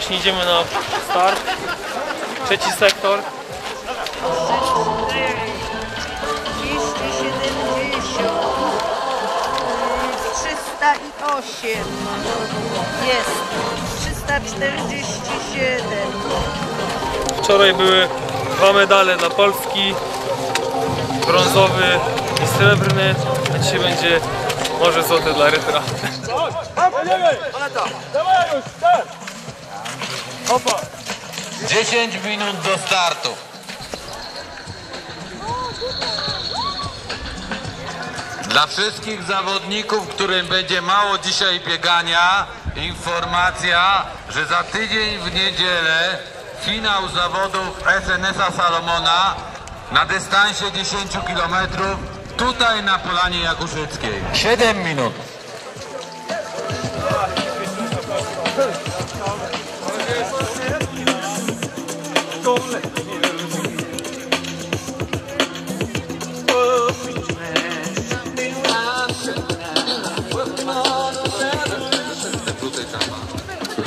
Właśnie idziemy na start. Trzeci sektor. 270 308 jest 347 Wczoraj były dwa medale dla Polski. Brązowy i srebrny. A dzisiaj będzie może złoty dla Rytra. 10 minut do startu. Dla wszystkich zawodników, którym będzie mało dzisiaj biegania, informacja, że za tydzień w niedzielę finał zawodów SNS-a Salomona na dystansie 10 km tutaj na Polanie Jakuszyckiej. 7 minut.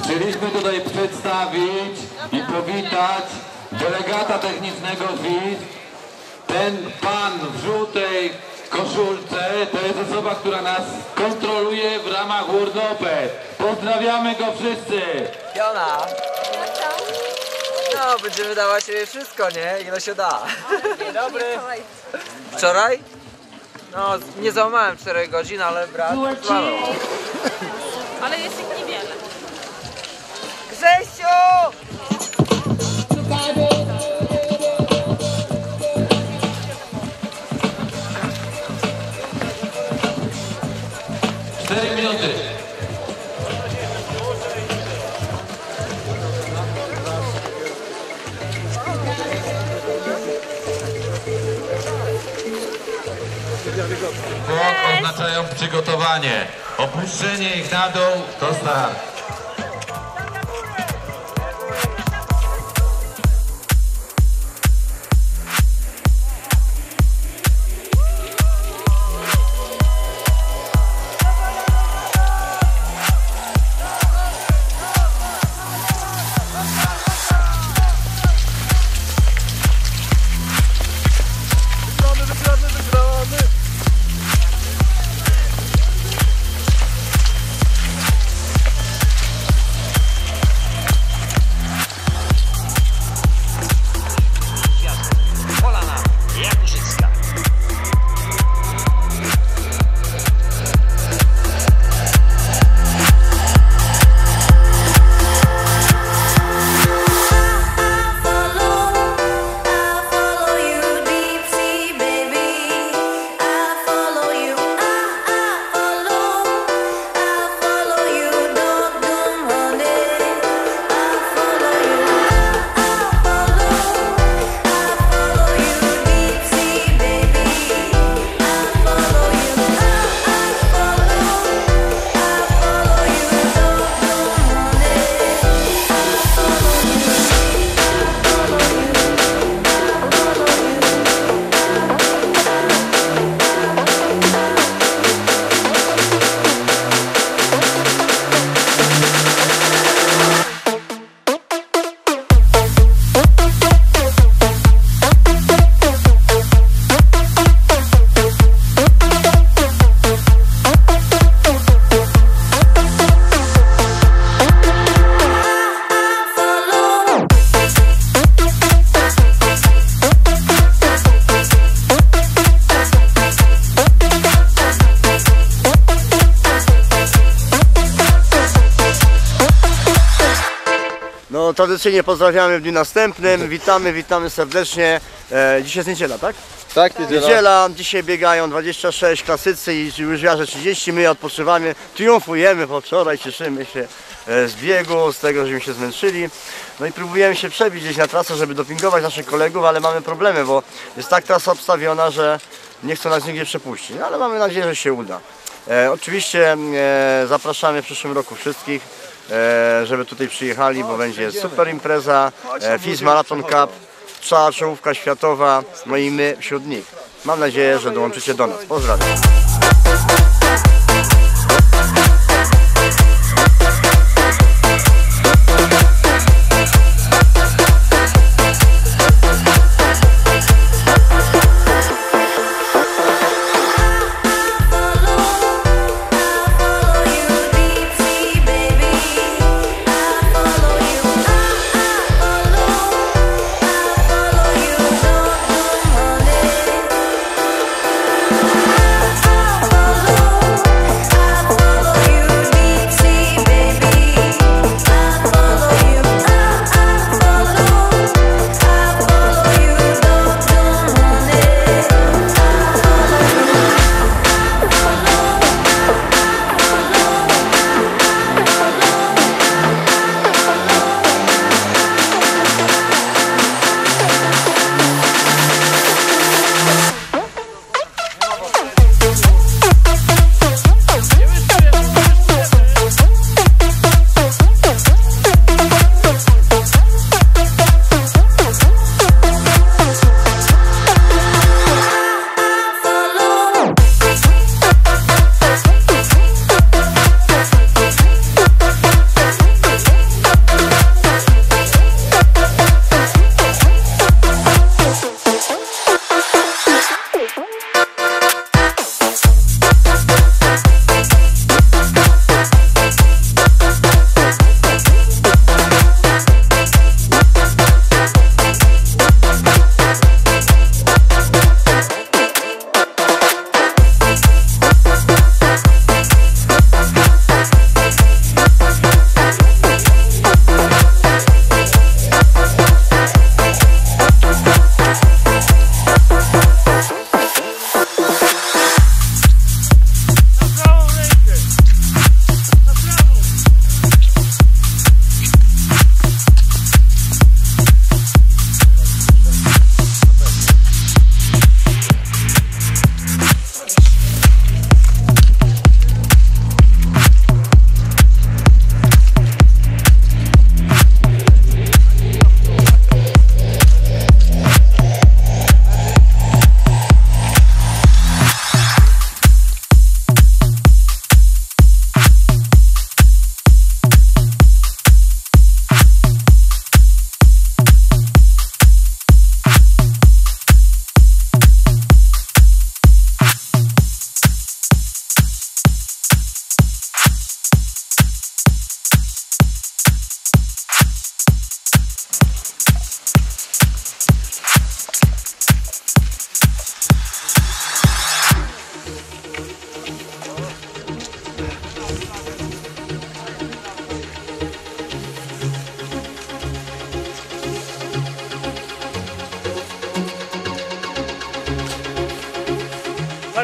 Chcieliśmy tutaj przedstawić i powitać delegata technicznego WIS. Ten pan w żółtej koszulce to jest osoba, która nas kontroluje w ramach World Open. Pozdrawiamy go wszyscy. Piona! No, będziemy dawać sobie wszystko, nie? Ile się da. Dzień dobry. Wczoraj? No, nie załamałem 4 godzin, ale brat złamał. Ale jest ich niewiele. Grzesiu! Przygotowanie. Opuszczenie ich na dół to start. No tradycyjnie pozdrawiamy w dniu następnym, witamy, witamy serdecznie. E, dzisiaj jest niedziela, tak? Tak, Niedziela, dzisiaj biegają 26 klasycy i łyżwiarze 30, my odpoczywamy, triumfujemy, bo wczoraj cieszymy się e, z biegu, z tego, żeśmy się zmęczyli. No i próbujemy się przebić gdzieś na trasę, żeby dopingować naszych kolegów, ale mamy problemy, bo jest tak trasa obstawiona, że nie chcą nas nigdzie przepuścić, no, ale mamy nadzieję, że się uda. E, oczywiście e, zapraszamy w przyszłym roku wszystkich, żeby tutaj przyjechali, bo będzie super impreza, e, FIS Marathon Cup, cała czołówka światowa, no i my wśród nich. Mam nadzieję, że dołączycie do nas. Pozdrawiam.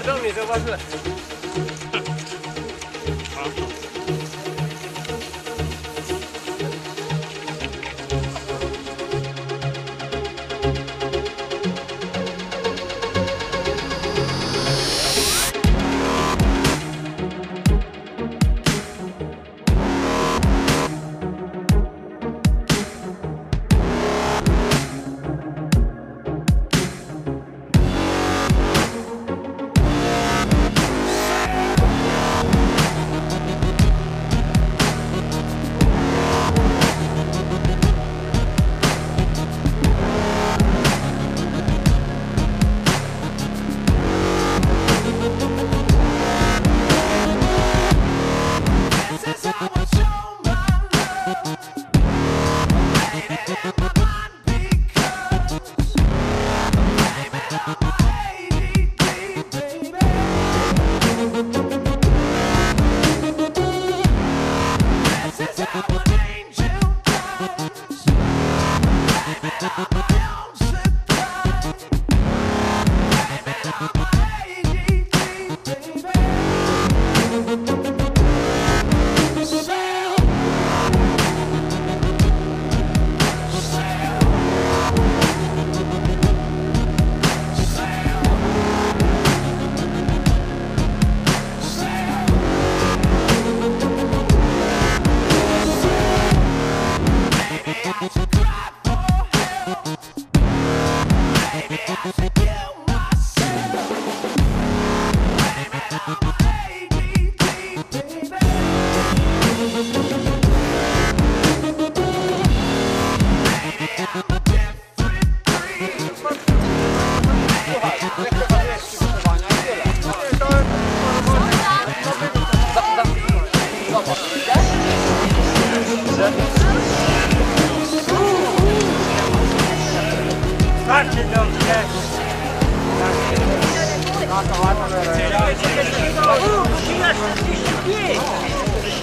十你这个方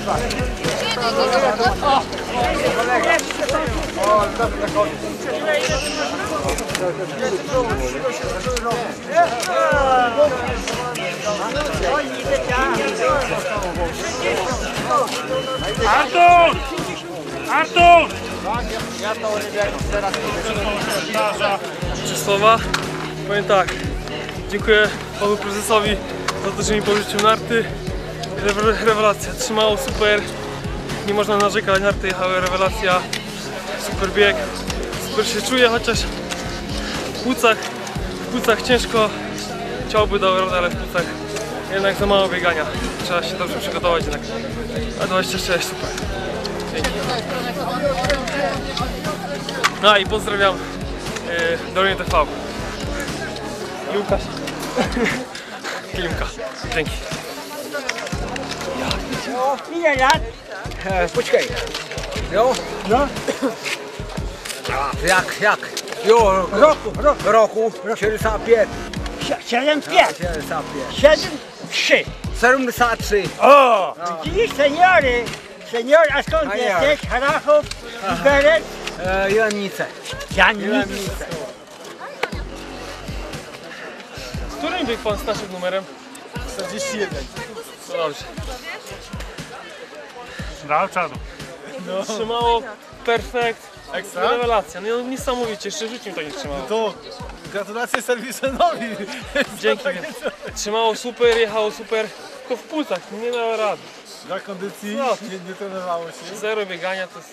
Pardon, nie zauważyłem. Artur! Artur! Trzy słowa. Powiem tak. Dziękuję panu prezesowi za to, że mi pożyczył narty. Rewe- Rewelacja. Trzymało super. Nie można narzekać. Narty jechały. Rewelacja. Super bieg. Super się czuję, chociaż w płucach, w płucach ciężko. Chciałby dał ale w płucach jednak za mało biegania. Trzeba się dobrze przygotować jednak. A 26 super. Dzięki. No i pozdrawiam yy, Dorian TV. I Łukasz. Klimka. Dzięki. Ile lat? E, poczekaj. Jo? No. Jak, jak? Jo, roku, roku, roku, 75. 75, 75. 73. 73. O! Widzisz, seniory? Senior, a skąd Senior. jesteś? Harachów? Liberec? E, Janice. Janice. Którym biegł pan z naszym numerem? 41. No dobrze. Dał czadu. No. Trzymało perfekt. Ekstra. Rewelacja. No niesamowicie, jeszcze w życiu mi to nie trzymało. To gratulacje serwisowi. Dzięki. Trzymało super, jechało super. Tylko w płucach, nie miało rady. Dla kondycji No. nie, nie trenowało się. Zero biegania to jest...